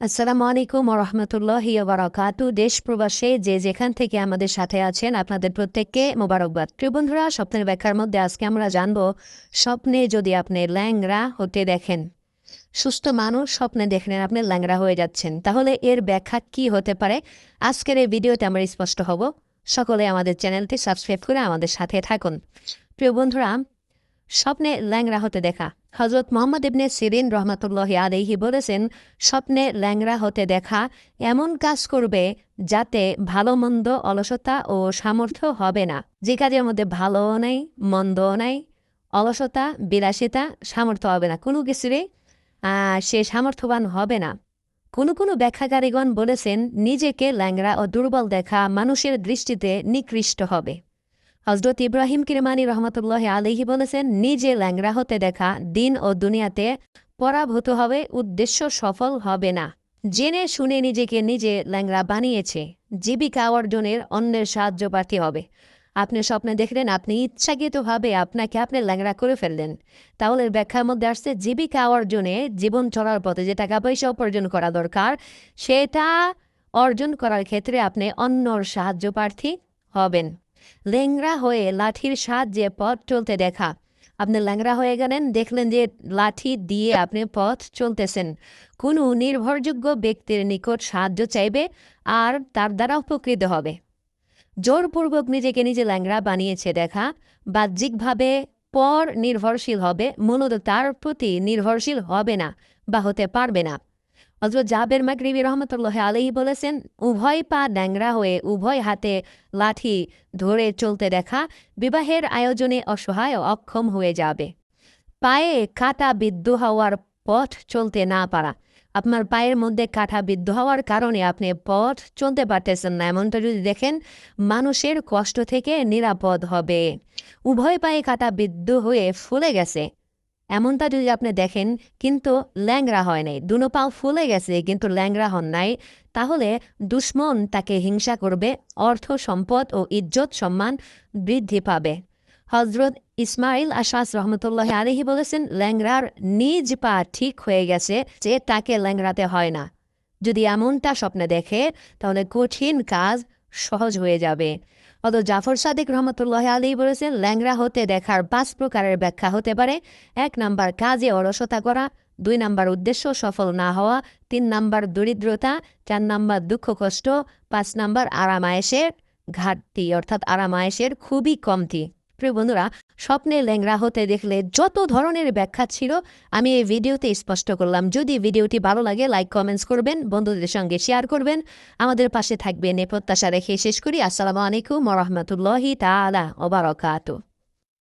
আসসালামু আলাইকুম রহমতুল্লাহি বারাকাতু দেশ প্রবাসে যে যেখান থেকে আমাদের সাথে আছেন আপনাদের প্রত্যেককে মোবারকবাদ। প্রিয় বন্ধুরা, স্বপ্নের ব্যাখ্যার মধ্যে আজকে আমরা জানব, স্বপ্নে যদি আপনি ল্যাংরা হতে দেখেন, সুস্থ মানুষ স্বপ্নে দেখলেন আপনি ল্যাংরা হয়ে যাচ্ছেন, তাহলে এর ব্যাখ্যা কি হতে পারে? আজকের এই ভিডিওতে আমরা স্পষ্ট হব। সকলে আমাদের চ্যানেলটি সাবস্ক্রাইব করে আমাদের সাথে থাকুন। প্রিয় বন্ধুরা, স্বপ্নে ল্যাংরা হতে দেখা হজরত মোহাম্মদ ইবনে সিরিন রহমতুল্লাহ আলহি বলেছেন, স্বপ্নে ল্যাংরা হতে দেখা এমন কাজ করবে যাতে ভালো মন্দ অলসতা ও সামর্থ্য হবে না। যে কাজের মধ্যে ভালোও নাই, মন্দও নাই, অলসতা, বিলাসিতা, সামর্থ্য হবে না। কোনো কিছুরে সে সামর্থ্যবান হবে না। কোনো কোনো ব্যাখ্যাকারীগণ বলেছেন, নিজেকে ল্যাংরা ও দুর্বল দেখা মানুষের দৃষ্টিতে নিকৃষ্ট হবে। হজরত ইব্রাহিম কিরমানি রহমতুল্লাহ আলহি বলেছেন, নিজে ল্যাংরা হতে দেখা, দিন ও দুনিয়াতে পরাভূত হবে, উদ্দেশ্য সফল হবে না। জেনে শুনে নিজেকে নিজে ল্যাংরা বানিয়েছে। জীবিকা অর্জনের অন্যের সাহায্য প্রার্থী হবে। আপনি স্বপ্নে দেখলেন, আপনি ইচ্ছাকৃতভাবে আপনাকে আপনি ল্যাংরা করে ফেললেন। তাহলে ব্যাখ্যার মধ্যে আসছে, জীবিকা অর্জনে জীবন চলার পথে যে টাকা পয়সা উপার্জন করা দরকার, সেটা অর্জন করার ক্ষেত্রে আপনি অন্যর সাহায্য প্রার্থী হবেন। ল্যাংরা হয়ে লাঠির সাহায্যে পথ চলতে দেখা। আপনি ল্যাংরা হয়ে গেলেন, দেখলেন যে লাঠি দিয়ে আপনি পথ চলতেছেন। কোনো নির্ভরযোগ্য ব্যক্তির নিকট সাহায্য চাইবে আর তার দ্বারা উপকৃত হবে। জোরপূর্বক নিজেকে নিজে ল্যাংরা বানিয়েছে দেখা। বাহ্যিকভাবে পর নির্ভরশীল হবে, মূলত তার প্রতি নির্ভরশীল হবে না বা হতে পারবে না। হজরত জাবের মাকরিবি রহমতুল্লাহ আলহী বলেছেন, উভয় পা ড্যাংরা হয়ে উভয় হাতে লাঠি ধরে চলতে দেখা বিবাহের আয়োজনে অসহায় অক্ষম হয়ে যাবে। পায়ে কাটা বিদ্ধ হওয়ার পথ চলতে না পারা। আপনার পায়ের মধ্যে কাঠা বিদ্ধ হওয়ার কারণে আপনি পথ চলতে পারতেছেন না। এমনটা যদি দেখেন, মানুষের কষ্ট থেকে নিরাপদ হবে। উভয় পায়ে কাটা বিদ্ধ হয়ে ফুলে গেছে। এমনটা যদি আপনি দেখেন, কিন্তু ল্যাংরা হয় নাই, দুনো পাও ফুলে গেছে, কিন্তু ল্যাংরা হন নাই, তাহলে দুশ্মন তাকে হিংসা করবে, অর্থ সম্পদ ও ইজ্জত সম্মান বৃদ্ধি পাবে। হজরত ইসমাইল আশাস রহমতুল্লাহ আলহি বলেছেন ল্যাংরার নিজ পা ঠিক হয়ে গেছে যে তাকে ল্যাংরাতে হয় না। যদি এমনটা স্বপ্নে দেখে, তাহলে কঠিন কাজ সহজ হয়ে যাবে। অত জাফর সাদিক রহমতুল্লাহ আলী বলেছেন ল্যাংরা হতে দেখার পাঁচ প্রকারের ব্যাখ্যা হতে পারে। এক নাম্বার, কাজে অলসতা করা। দুই নাম্বার, উদ্দেশ্য সফল না হওয়া। তিন নাম্বার, দরিদ্রতা। চার নাম্বার, দুঃখ কষ্ট। পাঁচ নাম্বার, আরামায়েশের ঘাটতি, অর্থাৎ আরামায়েশের খুবই কমতি। প্রিয় বন্ধুরা স্বপ্নে ল্যাংরা হতে দেখলে যত ধরনের ব্যাখ্যা ছিল, আমি এই ভিডিওতে স্পষ্ট করলাম। যদি ভিডিওটি ভালো লাগে, লাইক, কমেন্টস করবেন, বন্ধুদের সঙ্গে শেয়ার করবেন। আমাদের পাশে থাকবেন এ প্রত্যাশা রেখে শেষ করি। আসসালামু আলাইকুম রহমতুল্লাহি তালা ওবারকাত